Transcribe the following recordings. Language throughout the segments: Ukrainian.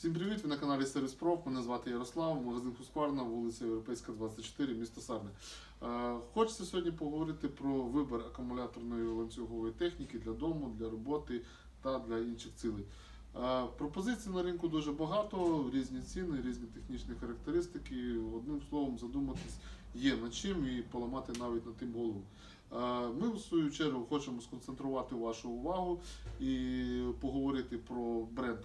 Всім привіт! Ви на каналі Сервіс Проф. Мене звати Ярослав, магазин Хускварна, вулиця Європейська, 24, місто Сарне. Е, Хочеться сьогодні поговорити про вибір акумуляторної ланцюгової техніки для дому, для роботи та для інших цілей. Е, Пропозицій на ринку дуже багато, різні ціни, різні технічні характеристики. Одним словом, задуматись є над чим і поламати навіть над тим голову. Е, Ми, в свою чергу, хочемо сконцентрувати вашу увагу і поговорити про бренд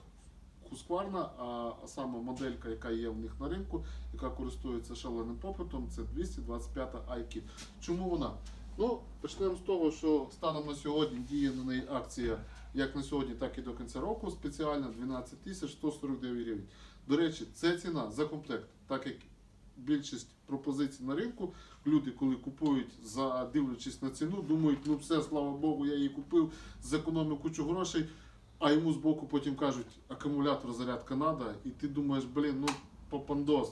Husqvarna, а, саме моделька, яка є в них на ринку, яка користується шаленим попитом, це 225 iKit. Чому вона? Ну, почнемо з того, що станом на сьогодні діє на неї акція як на сьогодні, так і до кінця року. Спеціальна 12 149 гривень. До речі, це ціна за комплект, так як більшість пропозицій на ринку. Люди, коли купують, задивлячись на ціну, думають, ну все, слава Богу, я її купив, зекономив кучу грошей. А йому збоку потім кажуть, акумулятор зарядка надо, і ти думаєш, блін, ну попандос.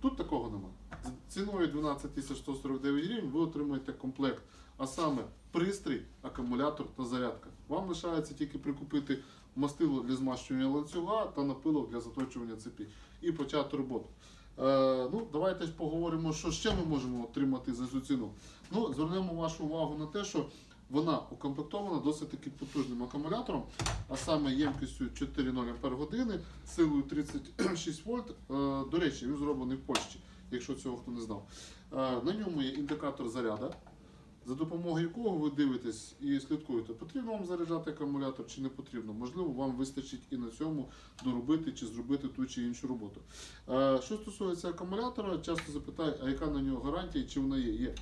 Тут такого нема. З ціною 12 тисяч 149 гривень ви отримуєте комплект, а саме пристрій, акумулятор та зарядка. Вам лишається тільки прикупити мастило для змащування ланцюга та напилок для заточування цепі і почати роботу. Е, ну, давайте поговоримо, що ще ми можемо отримати за цю ціну. Ну, звернемо вашу увагу на те, що вона укомплектована досить таки потужним акумулятором, а саме ємкістю 4,0 Ах, силою 36 вольт. Е, До речі, він зроблений в Польщі, якщо цього хто не знав. Е, На ньому є індикатор заряду, за допомогою якого ви дивитесь і слідкуєте, потрібно вам заряджати акумулятор чи не потрібно. Можливо, вам вистачить і на цьому доробити чи зробити ту чи іншу роботу. Е, Що стосується акумулятора, часто запитаю, а яка на нього гарантія, чи вона є? Є.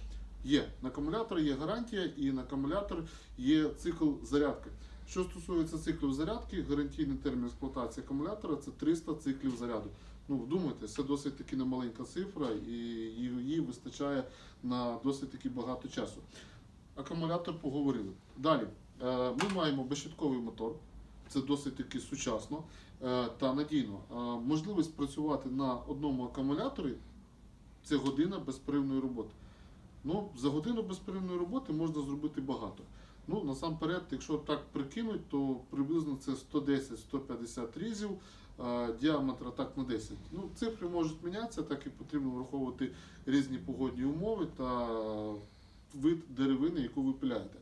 Є. На акумулятор є гарантія і на акумулятор є цикл зарядки. Що стосується циклів зарядки, гарантійний термін експлуатації акумулятора це 300 циклів заряду. Ну, вдумайте, це досить таки немаленька цифра, і її вистачає на досить таки багато часу. Акумулятор поговорили. Далі е, ми маємо безщитковий мотор. Це досить таки сучасно е, та надійно. Е, Можливість працювати на одному акумуляторі це година безперервної роботи. Ну, за годину безперервної роботи можна зробити багато. Ну, насамперед, якщо так прикинуть, то приблизно це 110-150 різів, діаметра так на 10. Ну, цифри можуть мінятися, так і потрібно враховувати різні погодні умови та вид деревини, яку ви пиляєте.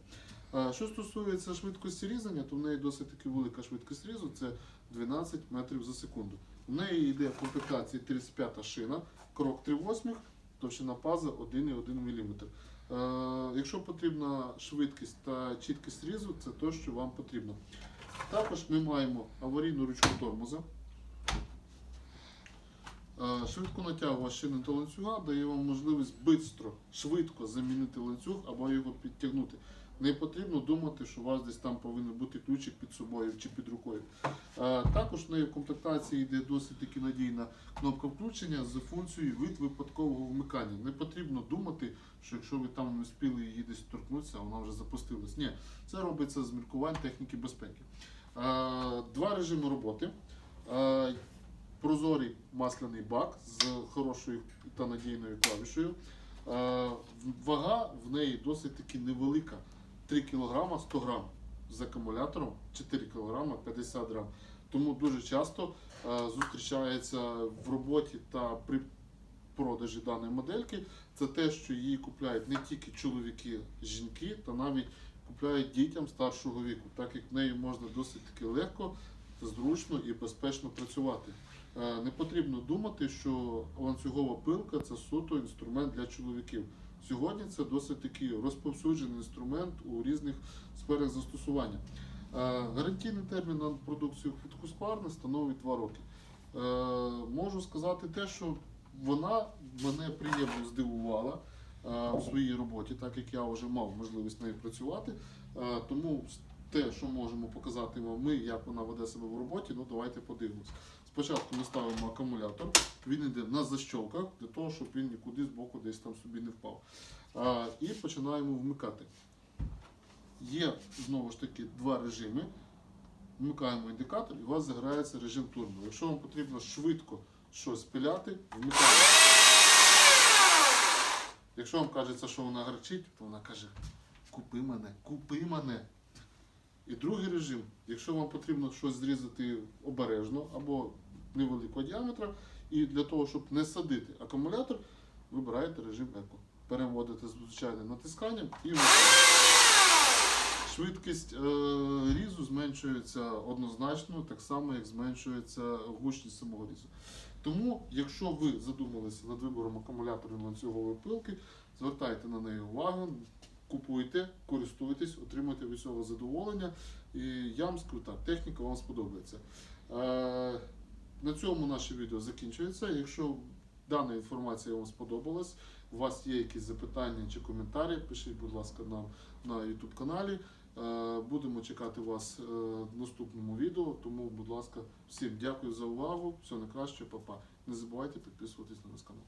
Що стосується швидкості різання, то в неї досить таки велика швидкість різу, це 12 метрів за секунду. В неї йде в комплектації 35 шина, крок 3,8, товщина пази 1,1 мм. Е, якщо потрібна швидкість та чіткість різу, це те, що вам потрібно. Також ми маємо аварійну ручку тормоза. Е, Швидко натягувач шини до ланцюга дає вам можливість швидко, швидко замінити ланцюг або його підтягнути. Не потрібно думати, що у вас десь там повинен бути ключик під собою чи під рукою. Е, Також в неї в комплектації йде досить таки надійна кнопка включення з функцією від випадкового вмикання. Не потрібно думати, що якщо ви там не встигли її десь торкнутися, вона вже запустилась. Ні, це робиться з міркувань техніки безпеки. Е, Два режими роботи. Прозорий масляний бак з хорошою та надійною клавішею. Е, Вага в неї досить таки невелика. 3 кг 100 г з акумулятором 4 кг 50 грам. Тому дуже часто е, зустрічається в роботі та при продажі даної модельки. Це те, що її купляють не тільки чоловіки, жінки, та навіть купляють дітям старшого віку, так як нею можна досить таки легко, зручно і безпечно працювати. Е, Не потрібно думати, що ланцюгова пилка це суто інструмент для чоловіків. Сьогодні це досить такий розповсюджений інструмент у різних сферах застосування. Е, Гарантійний термін на продукцію від Husqvarna становить 2 роки. Е, Можу сказати те, що вона мене приємно здивувала в своїй роботі, так як я вже мав можливість нею працювати. Тому те, що можемо показати вам ми, як вона веде себе в роботі, ну давайте подивимось. Спочатку ми ставимо акумулятор, він йде на защолках, для того, щоб він нікуди з боку десь там собі не впав. А, і починаємо вмикати. Є знову ж таки два режими. Вмикаємо індикатор і у вас заграється режим турбо. Якщо вам потрібно швидко щось пиляти, вмикаємо. Якщо вам кажеться, що вона гарчить, то вона каже: Купи мене, купи мене. І другий режим, якщо вам потрібно щось зрізати обережно або невеликого діаметра. І для того, щоб не садити акумулятор, вибираєте режим еко. Переводите звичайним натисканням і швидкість е, різу зменшується однозначно, так само як зменшується гучність самого різу. Тому, якщо ви задумалися над вибором акумуляторної ланцюгової пилки, звертайте на неї увагу, купуйте, користуйтесь, отримуйте від цього задоволення. І я вам скажу так, техніка вам сподобається. Е, на цьому наше відео закінчується. Якщо дана інформація вам сподобалась, у вас є якісь запитання чи коментарі, пишіть, будь ласка, нам на YouTube каналі. Е, Будемо чекати вас е, в наступному відео. Тому, будь ласка, всім дякую за увагу. Всього найкраще, па-па. Не забувайте підписуватись на наш канал.